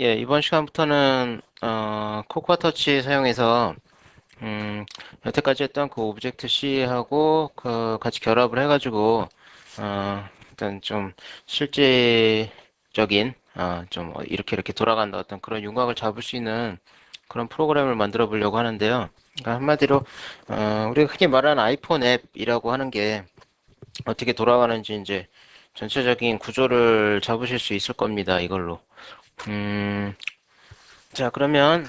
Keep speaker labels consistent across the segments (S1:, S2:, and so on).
S1: 예, 이번 시간부터는 어, 코코아 터치 사용해서 음, 여태까지 했던 그 오브젝트 C하고 그 같이 결합을 해가지고 어, 일단 좀 실제적인 어, 좀 이렇게 이렇게 돌아간다 어떤 그런 윤곽을 잡을 수 있는 그런 프로그램을 만들어 보려고 하는데요. 그러니까 한마디로 어, 우리가 흔히 말하는 아이폰 앱이라고 하는 게 어떻게 돌아가는지 이제 전체적인 구조를 잡으실 수 있을 겁니다. 이걸로. 음, 자, 그러면,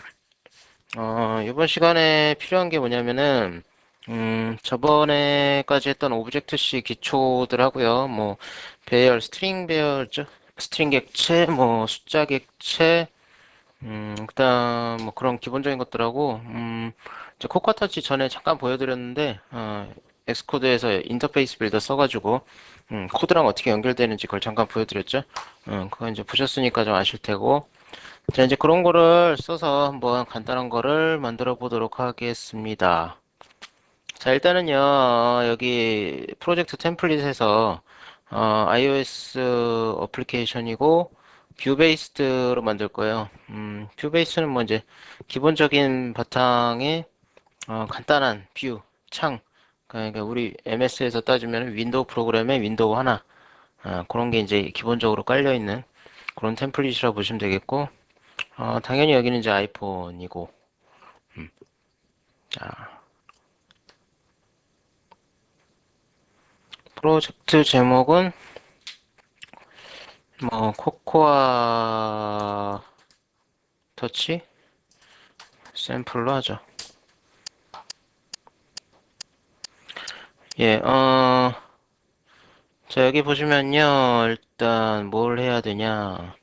S1: 어, 이번 시간에 필요한 게 뭐냐면은, 음, 저번에까지 했던 오브젝트-C 기초들 하고요. 뭐, 배열, 스트링 배열죠? 스트링 객체, 뭐, 숫자 객체, 음, 그다음, 뭐, 그런 기본적인 것들하고, 음, 이제 코코아 터치 전에 잠깐 보여드렸는데, 어, 엑스코드에서 인터페이스 빌더 써가지고, 음, 코드랑 어떻게 연결되는지 그걸 잠깐 보여드렸죠? 음, 그거 이제 보셨으니까 좀 아실 테고. 자, 이제 그런 거를 써서 한번 간단한 거를 만들어 보도록 하겠습니다. 자, 일단은요, 어, 여기 프로젝트 템플릿에서 어, iOS 어플리케이션이고 뷰 베이스드로 만들 거예요. 음, 뷰 베이스는 뭐 이제 기본적인 바탕에 어, 간단한 뷰, 창, 그러니까 우리 MS에서 따지면 윈도우 프로그램에 윈도우 하나 아, 그런 게 이제 기본적으로 깔려 있는 그런 템플릿이라고 보시면 되겠고 어, 당연히 여기는 이제 아이폰이고 음. 자, 프로젝트 제목은 뭐 코코아 터치 샘플로 하죠. 예, 어, 자, 여기 보시면요. 일단 뭘 해야 되냐.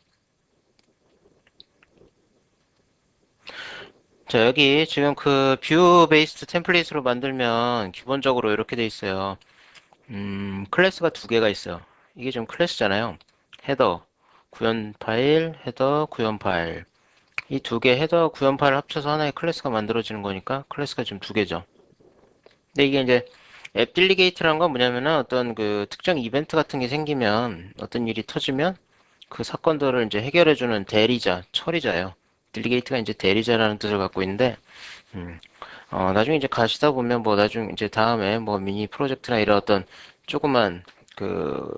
S1: 자, 여기 지금 그 뷰 베이스드 템플릿으로 만들면 기본적으로 이렇게 돼 있어요. 음, 클래스가 두 개가 있어요. 이게 좀 클래스잖아요. 헤더, 구현 파일, 헤더, 구현 파일. 이 두 개 헤더, 구현 파일 합쳐서 하나의 클래스가 만들어지는 거니까 클래스가 지금 두 개죠. 근데 이게 이제 앱 딜리게이트라는 건 뭐냐면은 어떤 그 특정 이벤트 같은 게 생기면 어떤 일이 터지면 그 사건들을 이제 해결해주는 대리자, 처리자예요. 딜리게이트가 이제 대리자라는 뜻을 갖고 있는데, 음, 어, 나중에 이제 가시다 보면 뭐 나중 이제 다음에 뭐 미니 프로젝트나 이런 어떤 조그만 그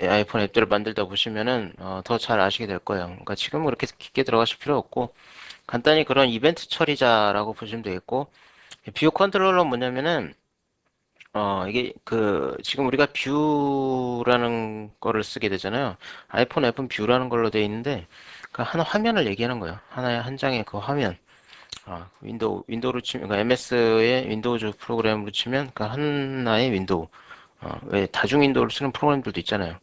S1: 아이폰 앱들을 만들다 보시면은 어, 더 잘 아시게 될 거예요. 그러니까 지금 그렇게 깊게 들어가실 필요 없고 간단히 그런 이벤트 처리자라고 보시면 되겠고 뷰 컨트롤러는 뭐냐면은 어, 이게 그 지금 우리가 뷰라는 거를 쓰게 되잖아요. 아이폰 앱은 뷰라는 걸로 되어 있는데 그 한 화면을 얘기하는 거예요. 하나의 한 장의 그 화면. 아, 윈도우 윈도우로 치면 그러니까 MS의 윈도우즈 프로그램으로 치면 그 하나의 윈도우. 어, 왜 다중 윈도우를 쓰는 프로그램들도 있잖아요.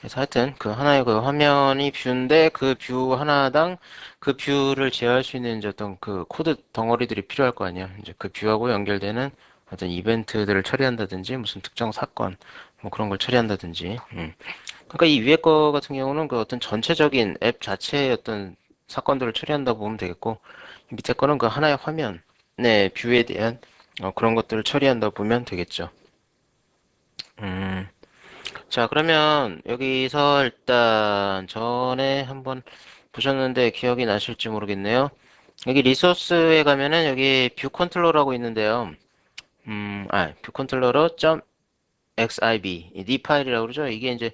S1: 그래서 하여튼 그 하나의 그 화면이 뷰인데 그 뷰 하나당 그 뷰를 제어할 수 있는 이제 어떤 그 코드 덩어리들이 필요할 거 아니에요. 이제 그 뷰하고 연결되는 어떤 이벤트들을 처리한다든지 무슨 특정 사건 뭐 그런 걸 처리한다든지 음. 그러니까 이 위에 거 같은 경우는 그 어떤 전체적인 앱 자체의 어떤 사건들을 처리한다 보면 되겠고 이 밑에 거는 그 하나의 화면 네 뷰에 대한 어, 그런 것들을 처리한다 보면 되겠죠 음. 자 그러면 여기서 일단 전에 한번 보셨는데 기억이 나실지 모르겠네요 여기 리소스에 가면은 여기 뷰 컨트롤러라고 있는데요 음, 아, 뷰 컨트롤러 .xib 이 파일이라고 그러죠. 이게 이제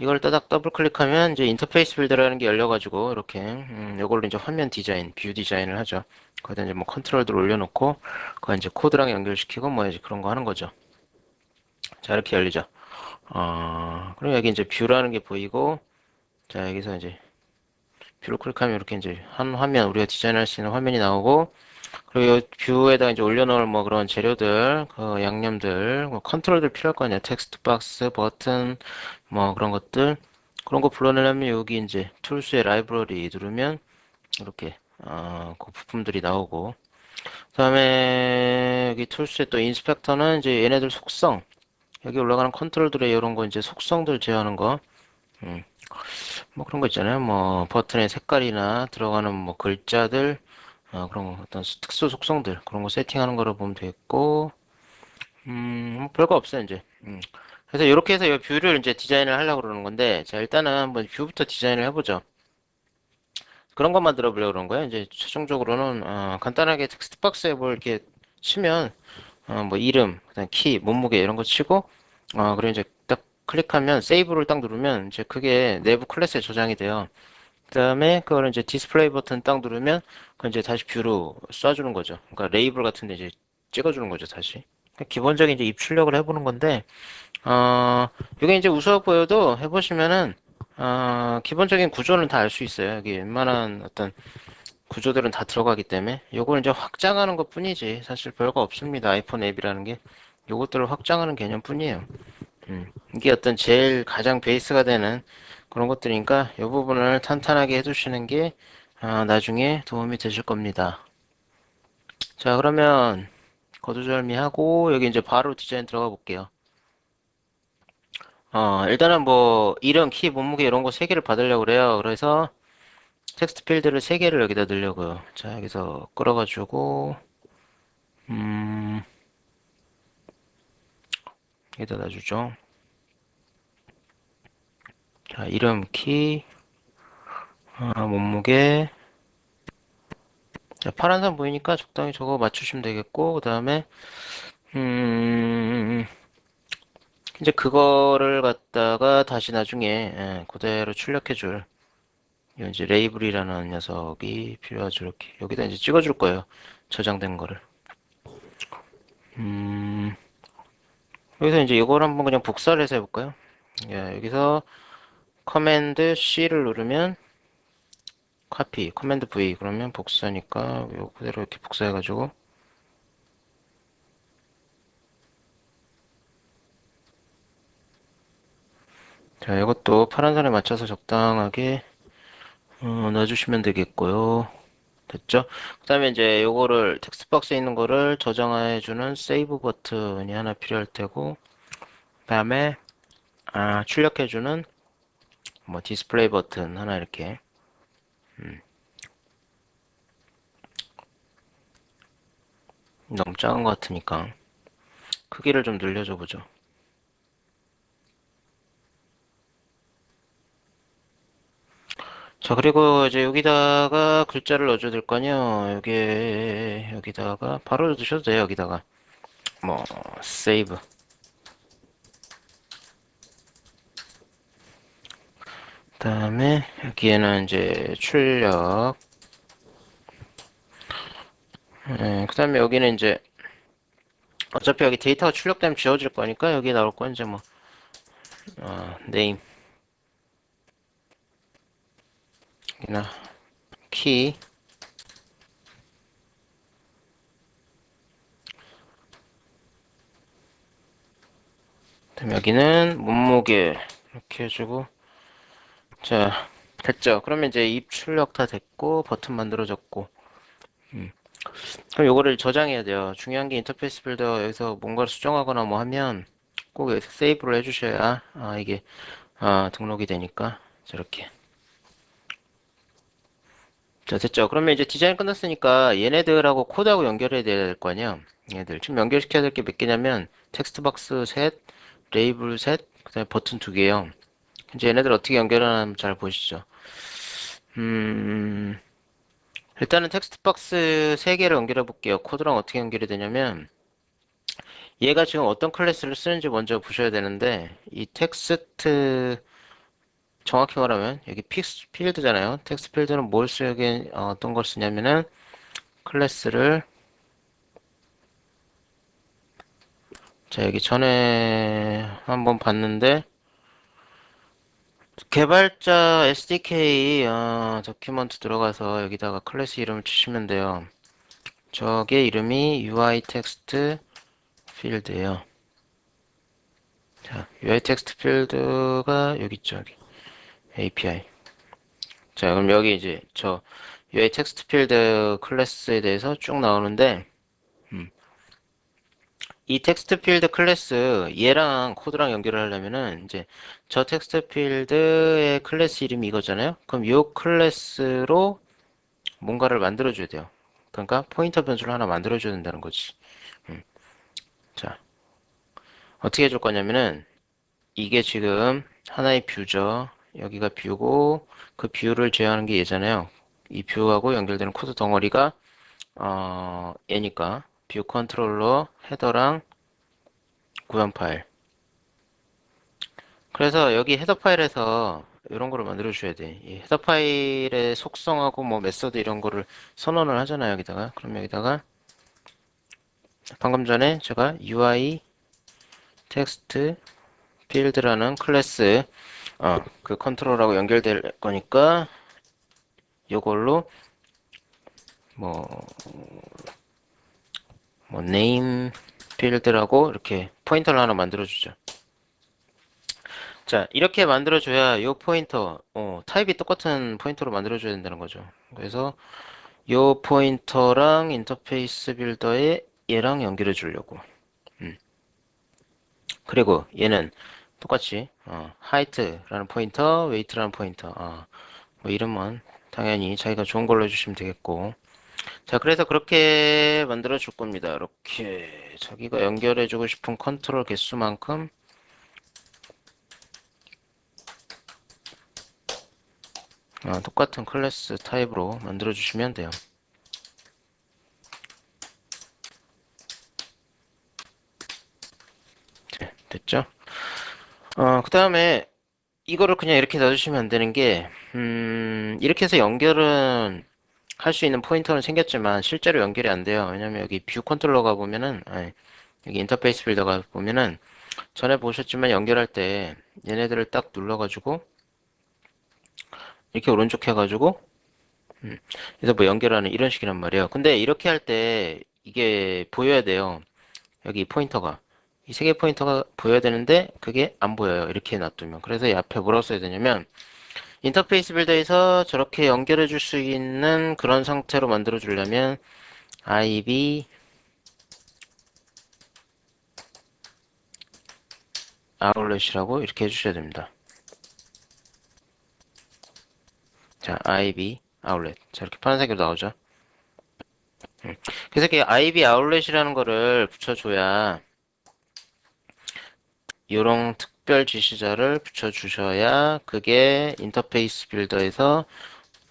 S1: 이걸 따닥 더블 클릭하면 이제 인터페이스 빌더라는 게 열려가지고 이렇게 음, 이걸로 이제 화면 디자인, 뷰 디자인을 하죠. 거기다 이제 뭐 컨트롤들 올려놓고 그거 이제 코드랑 연결시키고 뭐 이제 그런 거 하는 거죠. 자 이렇게 열리죠. 어, 그럼 여기 이제 뷰라는 게 보이고 자 여기서 이제 뷰를 클릭하면 이렇게 이제 한 화면 우리가 디자인할 수 있는 화면이 나오고 그리고 이 뷰에다 이제 올려놓을 뭐 그런 재료들, 그 양념들, 뭐 컨트롤들 필요할 거 아니야. 텍스트 박스, 버튼, 뭐 그런 것들. 그런 거 불러내려면 여기 이제 툴스의 라이브러리 누르면 이렇게 어, 그 부품들이 나오고 그 다음에 여기 툴스의 또 인스펙터는 이제 얘네들 속성 여기 올라가는 컨트롤들의 이런 거 이제 속성들 제어하는 거 음. 뭐 그런 거 있잖아요 뭐 버튼의 색깔이나 들어가는 뭐 글자들 어, 그런 어떤 특수 속성들 그런 거 세팅하는 거로 보면 되겠고 음, 뭐 별거 없어요 이제 음. 그래서 이렇게 해서 이 뷰를 이제 디자인을 하려고 그러는 건데 자 일단은 한번 뷰부터 디자인을 해보죠 그런 것 만 들어 보려고 그런 거예요. 이제 최종적으로는 어, 간단하게 텍스트 박스에 뭘 이렇게 치면 어, 뭐 이름, 그다음 키, 몸무게 이런 거 치고 어, 그리고 이제 딱 클릭하면 세이브를 딱 누르면 이제 그게 내부 클래스에 저장이 돼요. 그다음에 그걸 이제 디스플레이 버튼 딱 누르면 그 이제 다시 뷰로 쏴주는 거죠. 그러니까 레이블 같은 데 이제 찍어주는 거죠, 다시. 기본적인 이제 입출력을 해보는 건데 어, 이게 이제 우스워 보여도 해보시면은 어, 기본적인 구조는 다 알 수 있어요. 여기 웬만한 어떤 구조들은 다 들어가기 때문에 요걸 이제 확장하는 것 뿐이지 사실 별거 없습니다. 아이폰 앱이라는 게 요것들을 확장하는 개념 뿐이에요. 음, 이게 어떤 제일 가장 베이스가 되는 그런 것들이니까 이 부분을 탄탄하게 해두시는 게 아, 나중에 도움이 되실 겁니다. 자 그러면 거두절미하고 여기 이제 바로 디자인 들어가 볼게요. 어, 일단은 뭐 이름, 키, 몸무게 이런 거 세 개를 받으려고 그래요. 그래서 텍스트 필드를 세 개를 여기다 넣으려고요. 자, 여기서 끌어가지고 음, 여기다 놔주죠. 자, 이름, 키, 아, 몸무게. 자, 파란 선 보이니까 적당히 저거 맞추시면 되겠고, 그 다음에, 음, 이제 그거를 갖다가 다시 나중에, 예, 그대로 출력해줄, 이 이제 레이블이라는 녀석이 필요하죠. 이렇게. 여기다 이제 찍어줄 거예요. 저장된 거를. 음, 여기서 이제 이걸 한번 그냥 복사를 해서 해볼까요? 야, 여기서 커맨드 C를 누르면 카피, 커맨드 V 그러면 복사니까 요 그대로 이렇게 복사해가지고 자 이것도 파란 선에 맞춰서 적당하게 어, 넣어주시면 되겠고요 됐죠? 그 다음에 이제 요거를 텍스트 박스에 있는 거를 저장해주는 세이브 버튼이 하나 필요할 테고 그 다음에 아, 출력해주는 뭐 디스플레이 버튼 하나 이렇게 음. 너무 작은 것 같으니까 크기를 좀 늘려줘 보죠. 자 그리고 이제 여기다가 글자를 넣어줘야 될거 아니에요. 여기 여기다가 바로 넣으셔도 돼요. 여기다가 뭐 세이브 다음에 여기에는 이제 출력. 그 다음에 여기는 이제 어차피 여기 데이터가 출력되면 지워질 거니까 여기 나올 건 이제 뭐 어, 네임. 여기나 키 그다음에 여기는 몸무게 이렇게 해주고 자, 됐죠. 그러면 이제 입 출력 다 됐고, 버튼 만들어졌고. 음. 그럼 요거를 저장해야 돼요. 중요한 게 인터페이스 빌더 여기서 뭔가를 수정하거나 뭐 하면 꼭 여기서 세이브를 해주셔야, 아, 이게, 아, 등록이 되니까. 저렇게. 자, 됐죠. 그러면 이제 디자인 끝났으니까 얘네들하고 코드하고 연결해야 될 거 아니야. 얘네들. 지금 연결시켜야 될 게 몇 개냐면, 텍스트 박스 셋, 레이블 셋, 그 다음에 버튼 두 개요. 이제 얘네들 어떻게 연결하는지 잘 보시죠. 음, 일단은 텍스트 박스 3개를 연결해 볼게요. 코드랑 어떻게 연결이 되냐면, 얘가 지금 어떤 클래스를 쓰는지 먼저 보셔야 되는데, 이 텍스트, 정확히 말하면, 여기 픽스 필드잖아요. 텍스트 필드는 뭘 쓰게, 어, 어떤 걸 쓰냐면은, 클래스를, 자, 여기 전에 한번 봤는데, 개발자 SDK 어, 도큐먼트 들어가서 여기다가 클래스 이름을 치시면 돼요. 저게 이름이 UI 텍스트 필드예요. 자, UI 텍스트 필드가 여기 있죠. 여기. API. 자, 그럼 여기 이제 저 UI 텍스트 필드 클래스에 대해서 쭉 나오는데 음. 이 텍스트 필드 클래스 얘랑 코드랑 연결을 하려면은 이제 저 텍스트 필드의 클래스 이름이 이거잖아요. 그럼 이 클래스로 뭔가를 만들어 줘야 돼요. 그러니까 포인터 변수를 하나 만들어 줘야 된다는 거지. 음. 자, 어떻게 해줄 거냐면은 이게 지금 하나의 뷰죠. 여기가 뷰고 그 뷰를 제어하는 게 얘잖아요. 이 뷰하고 연결되는 코드 덩어리가 어, 얘니까 뷰 컨트롤러 헤더랑 구현 파일. 그래서 여기 헤더 파일에서 이런 거를 만들어 줘야 돼. 이 헤더 파일의 속성하고 뭐 메서드 이런 거를 선언을 하잖아요, 여기다가. 그럼 여기다가 방금 전에 제가 UI 텍스트 필드라는 클래스 어, 그 컨트롤하고 연결될 거니까 요걸로 뭐, 뭐, 네임 필드라고 이렇게 포인터를 하나 만들어주죠. 자, 이렇게 만들어줘야 요 포인터, 어, 타입이 똑같은 포인터로 만들어줘야 된다는 거죠. 그래서 요 포인터랑 인터페이스 빌더에 얘랑 연결해 주려고. 음. 그리고 얘는 똑같이, 어, 하이트라는 포인터, 웨이트라는 포인터, 어, 뭐 이름은 당연히 자기가 좋은 걸로 해주시면 되겠고. 자, 그래서 그렇게 만들어 줄 겁니다. 이렇게 자기가 연결해 주고 싶은 컨트롤 개수만큼 어, 똑같은 클래스 타입으로 만들어 주시면 돼요. 네, 됐죠? 어, 그 다음에 이거를 그냥 이렇게 놔주시면 안 되는 게, 음, 이렇게 해서 연결은 할 수 있는 포인터는 생겼지만 실제로 연결이 안 돼요. 왜냐면 여기 뷰 컨트롤러가 보면은, 아니, 여기 인터페이스 빌더가 보면은 전에 보셨지만 연결할 때 얘네들을 딱 눌러가지고 이렇게 오른쪽 해가지고 음, 그래서 뭐 연결하는 이런 식이란 말이에요. 근데 이렇게 할 때 이게 보여야 돼요. 여기 포인터가 이 세 개 포인터가 보여야 되는데 그게 안 보여요. 이렇게 놔두면. 그래서 이 앞에 뭐라고 써야 되냐면 인터페이스 빌더에서 저렇게 연결해 줄 수 있는 그런 상태로 만들어 주려면 IB 아울렛이라고 이렇게 해주셔야 됩니다. 자, IB 아울렛. 자, 이렇게 파란색으로 나오죠. 음. 그래서 이렇게 IB 아울렛이라는 거를 붙여줘야 이런 특 별 지시자를 붙여주셔야 그게 인터페이스 빌더에서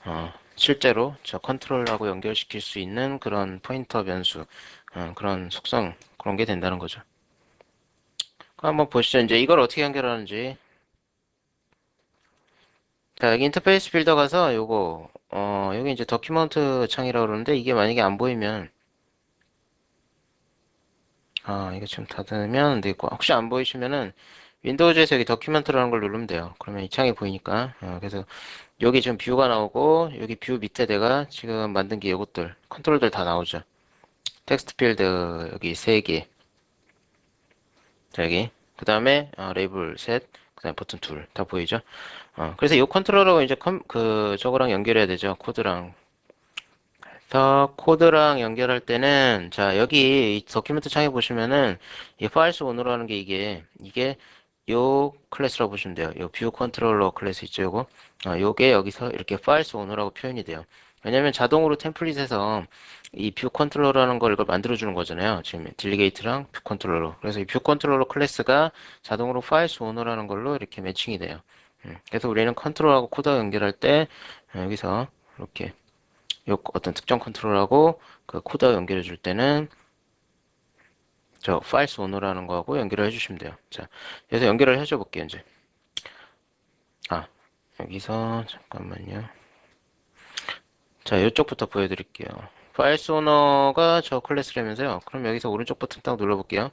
S1: 어, 실제로 저 컨트롤하고 연결시킬 수 있는 그런 포인터 변수 어, 그런 속성 그런 게 된다는 거죠. 한번 보시죠. 이제 이걸 어떻게 연결하는지. 자, 여기 인터페이스 빌더 가서 요거, 어, 여기 이제 더큐먼트 창이라고 그러는데 이게 만약에 안 보이면, 아, 이거 지금 닫으면 안 되고, 혹시 안 보이시면은 윈도우즈에서 여기 더큐먼트라는 걸 누르면 돼요. 그러면 이 창이 보이니까. 어, 그래서 여기 지금 뷰가 나오고, 여기 뷰 밑에 내가 지금 만든 게 이것들, 컨트롤들 다 나오죠. 텍스트 필드 여기 세 개. 자, 여기. 그 다음에, 어, 레이블 셋. 그 다음에 버튼 둘. 다 보이죠? 어, 그래서 이 컨트롤러 이제 컴, 그, 저거랑 연결해야 되죠. 코드랑. 그래서 코드랑 연결할 때는, 자, 여기 이 더큐멘트 창에 보시면은, 이 파일스 오너로 하는 게 이게, 이게 요 클래스라고 보시면 돼요. 요 뷰 컨트롤러 클래스 있죠, 요거. 어, 요게 여기서 이렇게 파일스 오너라고 표현이 돼요. 왜냐면 자동으로 템플릿에서 이 뷰 컨트롤러라는 걸 이걸 만들어 주는 거잖아요. 지금 딜리게이트랑 뷰 컨트롤러. 그래서 이 뷰 컨트롤러 클래스가 자동으로 파일스 오너라는 걸로 이렇게 매칭이 돼요. 음, 그래서 우리는 컨트롤하고 코드와 연결할 때 어, 여기서 이렇게 요 어떤 특정 컨트롤하고 그 코드와 연결해 줄 때는 저 파일스 오너라는 거하고 연결을 해주시면 돼요. 자, 그래서 연결을 해줘 볼게요, 이제. 아, 여기서 잠깐만요. 자, 이쪽부터 보여드릴게요. 파일스 오너가 저 클래스라면서요. 그럼 여기서 오른쪽 버튼 딱 눌러볼게요.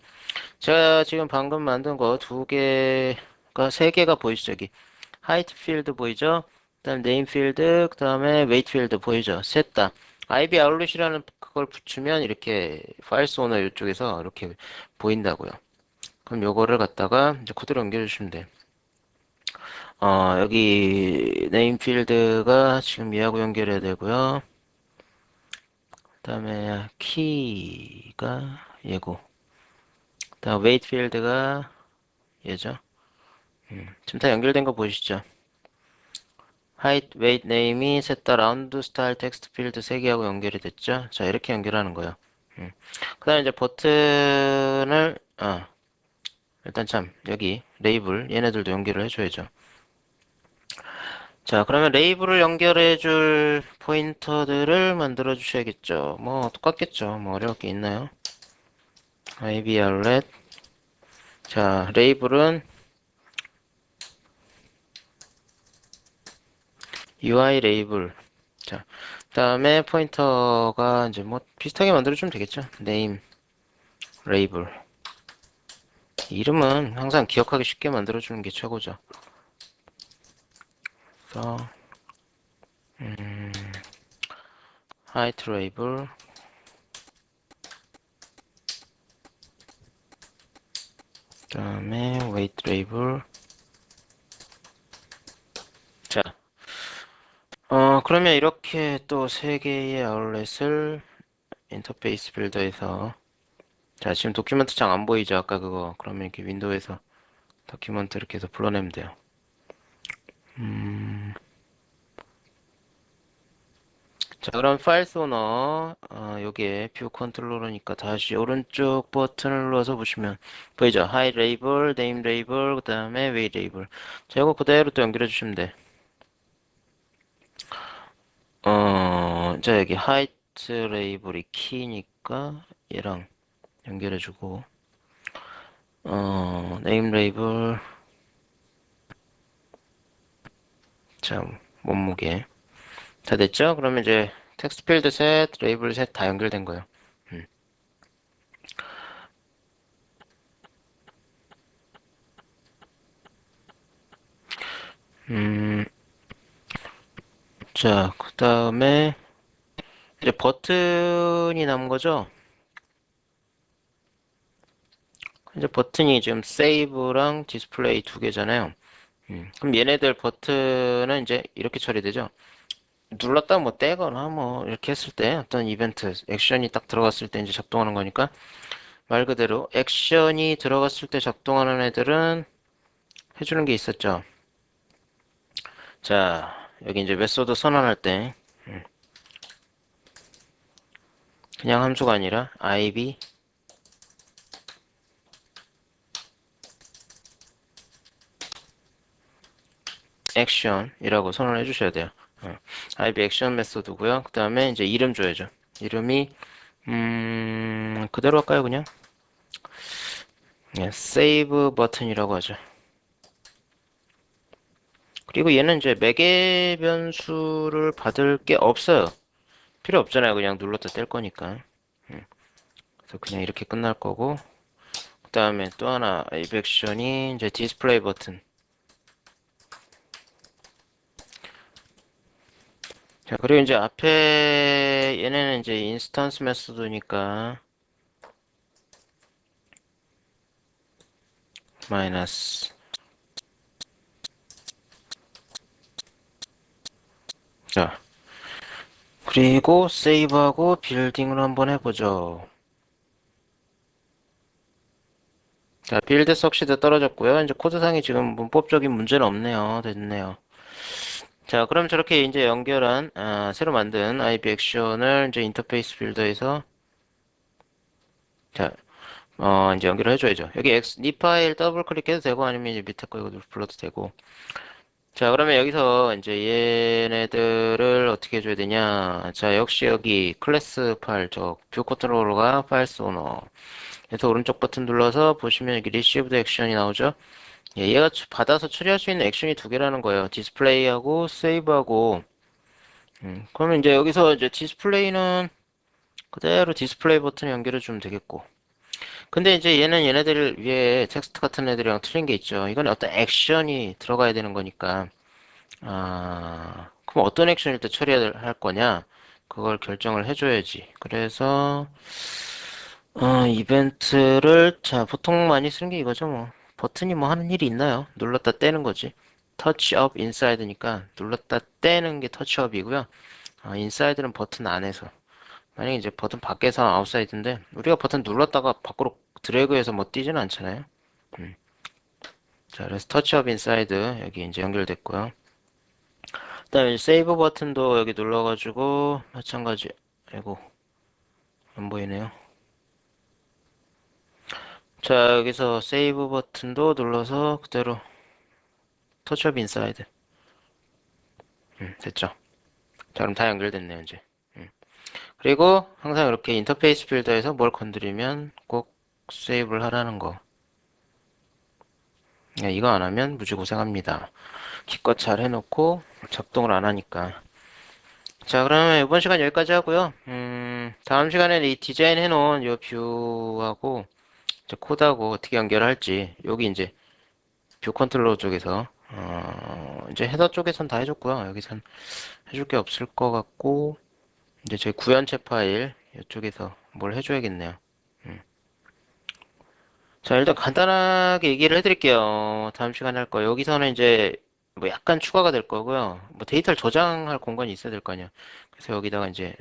S1: 제가 지금 방금 만든 거 두 개가 세 개가 보이시죠? 여기 하이트 필드 보이죠? 그 다음 네임 필드, 그 다음에 웨이트 필드 보이죠? 셋 다. IB 아울렛이라는 그걸 붙이면 이렇게 파일스 오너 이쪽에서 이렇게 보인다고요. 그럼 요거를 갖다가 이제 코드로 연결해 주시면 돼요. 어, 여기 네임 필드가 지금 얘하고 연결해야 되고요. 그 다음에 키가 얘고 그 다음 웨이트 필드가 얘죠. 음, 지금 다 연결된 거 보이시죠? Height, weight, name이 셋 다 라운드 스타일 텍스트 필드 3개하고 연결이 됐죠? 자, 이렇게 연결하는 거예요. 음. 그 다음에 이제 버튼을, 어, 일단 참, 여기, 레이블, 얘네들도 연결을 해줘야죠. 자, 그러면 레이블을 연결해 줄 포인터들을 만들어 주셔야겠죠. 뭐, 똑같겠죠. 뭐, 어려울 게 있나요? IB 알렛. 자, 레이블은 UI 레이블. 자, 그 다음에 포인터가 이제 뭐 비슷하게 만들어주면 되겠죠. name 레이블. 이름은 항상 기억하기 쉽게 만들어주는 게 최고죠. 그래서, 음, height 레이블. 그 다음에 weight 레이블. 자, 어, 그러면 이렇게 또 세 개의 아울렛을 인터페이스 빌더에서 자, 지금 도큐멘트 장안 보이죠? 아까 그거. 그러면 이렇게 윈도우에서 도큐멘트 이렇게 해서 불러내면 돼요. 음. 자, 그럼 파일 소너, 어, 여기에 뷰 컨트롤러니까 다시 오른쪽 버튼을 눌러서 보시면 보이죠? 하이 레이블, 네임 레이블, 그 다음에 웨이 레이블. 자, 이거 그대로 또 연결해 주시면 돼. 어, 자, 여기 하이트 레이블이 키니까 얘랑 연결해주고, 어, 네임 레이블, 자, 몸무게. 다 됐죠? 그러면 이제 텍스트 필드 셋, 레이블 셋 다 연결된 거예요. 음. 음, 자, 그 다음에 이제 버튼이 남은 거죠? 이제 버튼이 지금 세이브랑 디스플레이 두 개잖아요. 음, 그럼 얘네들 버튼은 이제 이렇게 처리되죠. 눌렀다 뭐 떼거나 뭐 이렇게 했을 때 어떤 이벤트 액션이 딱 들어갔을 때 이제 작동하는 거니까 말 그대로 액션이 들어갔을 때 작동하는 애들은 해주는 게 있었죠. 자 여기 이제 메소드 선언할 때 음, 그냥 함수가 아니라 ib 액션이라고 선언해 주셔야 돼요. 어, ib 액션 메소드고요. 그 다음에 이제 이름 줘야죠. 이름이 음 그대로 할까요 그냥? 예, 세이브 버튼이라고 하죠. 그리고 얘는 이제 매개 변수를 받을 게 없어요. 필요 없잖아요. 그냥 눌렀다 뗄 거니까. 음, 그래서 그냥 이렇게 끝날 거고. 그 다음에 또 하나 액션이 이제 디스플레이 버튼. 자, 그리고 이제 앞에 얘네는 이제 인스턴스 메소드니까 마이너스 자 그리고 세이브하고 빌딩을 한번 해보죠 자 빌드 석시드 떨어졌고요 이제 코드상에 지금 문법적인 문제는 없네요 됐네요 자, 그럼 저렇게 이제 연결한, 아, 새로 만든 IB 액션을 이제 인터페이스 빌더에서, 자, 어, 이제 연결을 해줘야죠. 여기 X, 이 파일 더블 클릭해도 되고, 아니면 이제 밑에 거 이거 불러도 되고. 자, 그러면 여기서 이제 얘네들을 어떻게 해줘야 되냐. 자, 역시 여기 클래스 파일, 저, 뷰 컨트롤러가 파일 소너. 그래서 오른쪽 버튼 눌러서 보시면 여기 리시브드 액션이 나오죠. 예, 얘가 추- 받아서 처리할 수 있는 액션이 두 개라는 거예요. 디스플레이하고 세이브하고. 음, 그러면 이제 여기서 이제 디스플레이는 그대로 디스플레이 버튼 연결해 주면 되겠고. 근데 이제 얘는 얘네들 위에 텍스트 같은 애들이랑 틀린 게 있죠. 이건 어떤 액션이 들어가야 되는 거니까. 아, 그럼 어떤 액션일 때 처리할 거냐? 그걸 결정을 해줘야지. 그래서, 어, 이벤트를, 자, 보통 많이 쓰는 게 이거죠, 뭐. 버튼이 뭐 하는 일이 있나요? 눌렀다 떼는 거지. 터치업 인사이드니까 눌렀다 떼는 게 터치업이고요. 아, 인사이드는 버튼 안에서. 만약에 이제 버튼 밖에서 아웃사이드인데 우리가 버튼 눌렀다가 밖으로 드래그해서 뭐 뛰지는 않잖아요. 음. 자, 그래서 터치업 인사이드 여기 이제 연결됐고요. 그다음에 세이브 버튼도 여기 눌러가지고 마찬가지. 아이고 안 보이네요. 자, 여기서 세이브 버튼도 눌러서 그대로 터치업 인사이드. 음, 됐죠. 자, 그럼 다 연결됐네요, 이제. 음. 그리고 항상 이렇게 인터페이스 필더에서 뭘 건드리면 꼭 세이브를 하라는 거. 야, 이거 안 하면 무지 고생합니다. 기껏 잘 해놓고 작동을 안 하니까. 자, 그러면 이번 시간 여기까지 하고요. 음, 다음 시간에는 이 디자인 해놓은 이 뷰하고 코드하고 어떻게 연결할지 여기 이제 뷰 컨트롤러 쪽에서 어, 이제 헤더 쪽에선 다 해줬고요. 여기선 해줄 게 없을 것 같고 이제 제 구현체 파일 이쪽에서 뭘 해줘야겠네요. 음. 자, 일단 간단하게 얘기를 해드릴게요. 다음 시간에 할 거. 여기서는 이제 뭐 약간 추가가 될 거고요. 뭐 데이터를 저장할 공간이 있어야 될 거 아니야. 그래서 여기다가 이제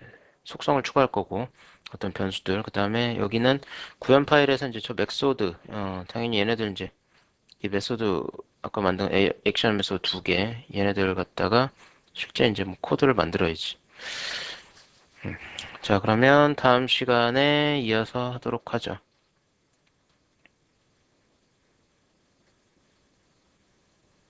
S1: 속성을 추가할 거고 어떤 변수들. 그 다음에 여기는 구현 파일에서 이제 저 맥소드, 어, 당연히 얘네들 이제 이 메소드 아까 만든 에- 액션 메소드 두 개, 얘네들을 갖다가 실제 이제 뭐 코드를 만들어야지. 음. 자, 그러면 다음 시간에 이어서 하도록 하죠.